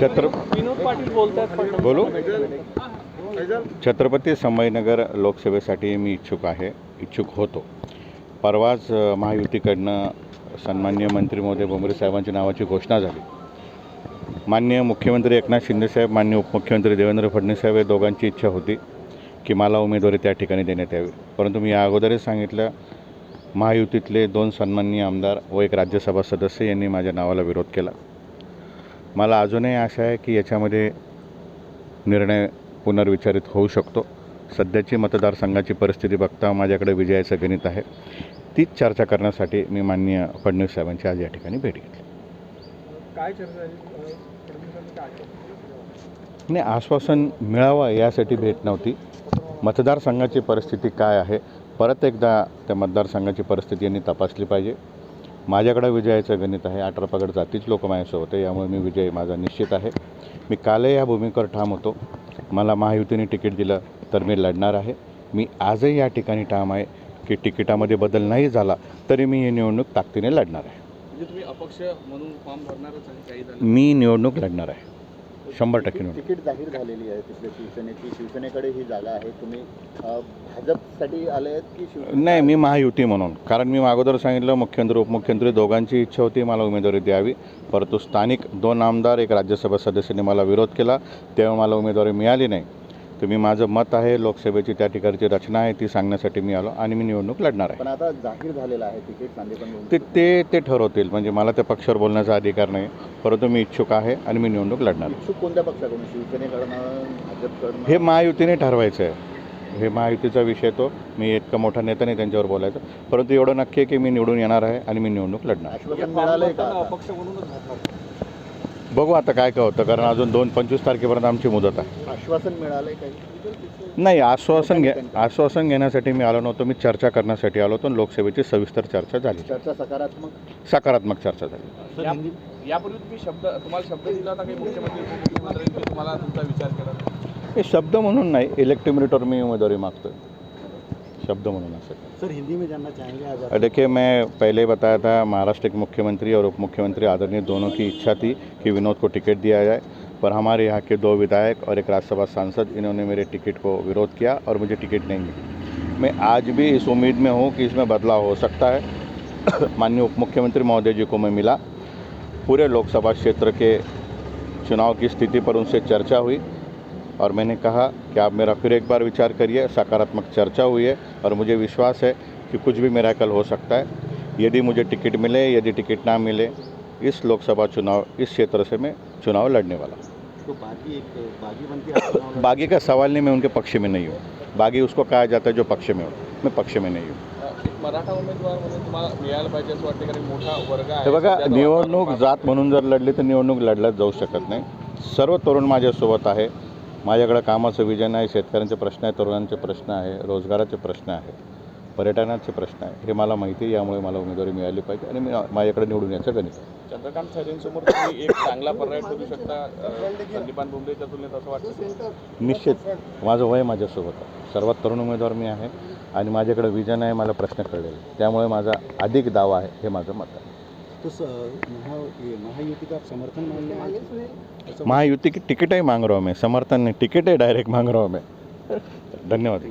छत्र विनोद पाटील बोलतात पण बोलू? छत्रपती संभाजीनगर लोकसभेसाठी मी इच्छुक आहे इच्छुक होतो. परवाच महायुतीकडनं सन्मान्य मंत्री महोदय बोंबरे साहेबांच्या नावाची घोषणा झाली. मान्य मुख्यमंत्री एकनाथ शिंदेसाहेब मान्य उपमुख्यमंत्री देवेंद्र फडणवीस साहेब या दोघांची इच्छा होती की मला उमेदवारी त्या ठिकाणी देण्यात यावी. परंतु मी या अगोदरच सांगितलं महायुतीतले दोन सन्माननीय आमदार व एक राज्यसभा सदस्य यांनी माझ्या नावाला विरोध केला. मला अजूनही आशा आहे की याच्यामध्ये निर्णय पुनर्विचारित होऊ शकतो. सध्याची मतदारसंघाची परिस्थिती बघता माझ्याकडे विजयाचं गणित आहे. तीच चर्चा करण्यासाठी मी माननीय फडणवीस साहेबांची आज या ठिकाणी भेट घेतली. काय चर्चा? नाही आश्वासन मिळावं यासाठी भेट नव्हती. मतदारसंघाची परिस्थिती काय आहे? परत एकदा त्या मतदारसंघाची परिस्थिती यांनी तपासली पाहिजे. माझ्याकडे विजयाचं गणित आहे अठरा पगड जातीच लोक माझ्यासोबत आहे यामुळे मी विजय माझा निश्चित आहे. मी कालही या भूमिकेवर ठाम होतो. मला महायुतीने तिकीट दिलं तर मी लढणार आहे. मी आजही या ठिकाणी ठाम आहे की तिकिटामध्ये बदल नाही झाला तरी मी ही निवडणूक ताकदीने लढणार आहे. म्हणजे तुम्ही अपक्ष म्हणून फॉर्म भरणारच आहे मी निवडणूक लढणार आहे. शंभर टक्के निवडणूक तिकीट जाहीर झालेली आहे तिथल्या शिवसेनेची. शिवसेनेकडे ही जागा आहे. तुम्ही भाजपसाठी आले आहेत की शिवसेना नाही मी महायुती म्हणून. कारण मी अगोदर सांगितलं मुख्यमंत्री उपमुख्यमंत्री दोघांची इच्छा होती मला उमेदवारी द्यावी. परंतु स्थानिक दोन आमदार एक राज्यसभा सदस्यांनी मला विरोध केला. तेव्हा मला उमेदवारी मिळाली नाही. तर मी माझं मत आहे लोकसभेची त्या ठिकाणची रचना आहे ती सांगण्यासाठी मी आलो आणि मी निवडणूक लढणार आहे. पण आता जाहीर झालेलं आहे तिकीट ते ते ते ठरवतील म्हणजे मला त्या पक्षावर बोलण्याचा अधिकार नाही परंतु मी इच्छुक आहे आणि मी निवडणूक लढणार. आहे. इच्छुक कोणत्या पक्षाकडून? शिवसेनेकडनं भाजपकडनं? हे महायुतीने ठरवायचं आहे. हे महायुतीचा विषय तो. मी इतका मोठा नेता नाही त्यांच्यावर बोलायचं. परंतु एवढं नक्की आहे की मी निवडून येणार आहे आणि मी निवडणूक लढणार. आहे. बघू आता काय काय होतं कारण अजून दोन पंचवीस तारखेपर्यंत आमची मुदत आहे. आश्वासन मिळालंय काही? नाही आश्वासन घे आश्वासन घेण्यासाठी मी आलो नव्हतो मी चर्चा करण्यासाठी आलो होतो आणि लोकसभेची सविस्तर चर्चा झाली. चर्चा सकारात्मक? सकारात्मक चर्चा झाली. या- यापूर्वी तुम्ही शब्द तुम्हाला शब्द दिला होता काही मुख्यमंत्री उपमुख्यमंत्र्यांनी तुम्हाला तुमचा विचार केला हे शब्द म्हणून नाही इलेक्टिव मिनिटवर मी उमेदवारी मागतोय. शब्द म्हणून असं सर हिंदी में जानना चाहेंगे आज देखिए मैं पहले बताया था महाराष्ट्र के मुख्यमंत्री और उप मुख्यमंत्री आदरणीय दोनों की इच्छा थी कि विनोद को टिकट दिया जाए पर हमारे यहाँ के दो विधायक और एक राज्यसभा सांसद इन्होंने मेरे टिकट को विरोध किया और मुझे टिकट नहीं मिली। मैं आज भी इस उम्मीद में हूँ कि इसमें बदलाव हो सकता है। माननीय उप मुख्यमंत्री महोदय जी को मैं मिला। पूरे लोकसभा क्षेत्र के चुनाव की स्थिति पर उनसे चर्चा हुई। और मैंने कहा कि आप मेरा फिर एक बार विचार करिए सकारात्मक चर्चा हुई है और मुझे विश्वास है कि कुछ भी मेरा कल हो सकता है। यदि मुझे टिकट मिले यदि टिकट ना मिले इस लोकसभा चुनाव इस क्षेत्र से मैं चुनाव लड़ने वाला। तो बागी एक बागी बनती बागी का सवाल नहीं मैं उनके पक्ष में नहीं हूँ। बागी उसको कहा जाता है जो पक्ष में हो। मैं पक्ष में नहीं हूँ। मराठा उमेदवार म्हणून तुम्हाला मिळायला पाहिजे असं वाटतं कारण मोठा वर्ग आहे बघा निवडणूक जात म्हणून जर लढली तर निवडणूक लढल्याच जाऊ शकत नाही. सर्व तरुण माझ्यासोबत आहे. माझ्याकडे कामाचं विजन आहे शेतकऱ्यांचे प्रश्न आहे तरुणांचे प्रश्न आहे रोजगाराचे प्रश्न आहे पर्यटनाचे प्रश्न आहे हे मला माहिती आहे यामुळे मला उमेदवारी मिळाली पाहिजे आणि मी माझ्याकडे निवडून याचं गणित आहे. चंद्रकांत खैरेंसमोर तुम्ही एक चांगला पर्याय ठरू शकता संदीपान बुमरेच्या तुलनेत असं वाटतं? निश्चित. माझं वय माझ्यासोबत आहे. सर्वात तरुण उमेदवार मी आहे आणि माझ्याकडे विजन आहे मला प्रश्न कळलेले. त्यामुळे माझा अधिक दावा आहे हे माझं मत आहे. तो महायुति का समर्थन मांगने महायुति की टिकट ही मांग रहा हूँ मैं समर्थन नहीं टिकट ही डायरेक्ट मांग रहा हूँ मैं धन्यवाद.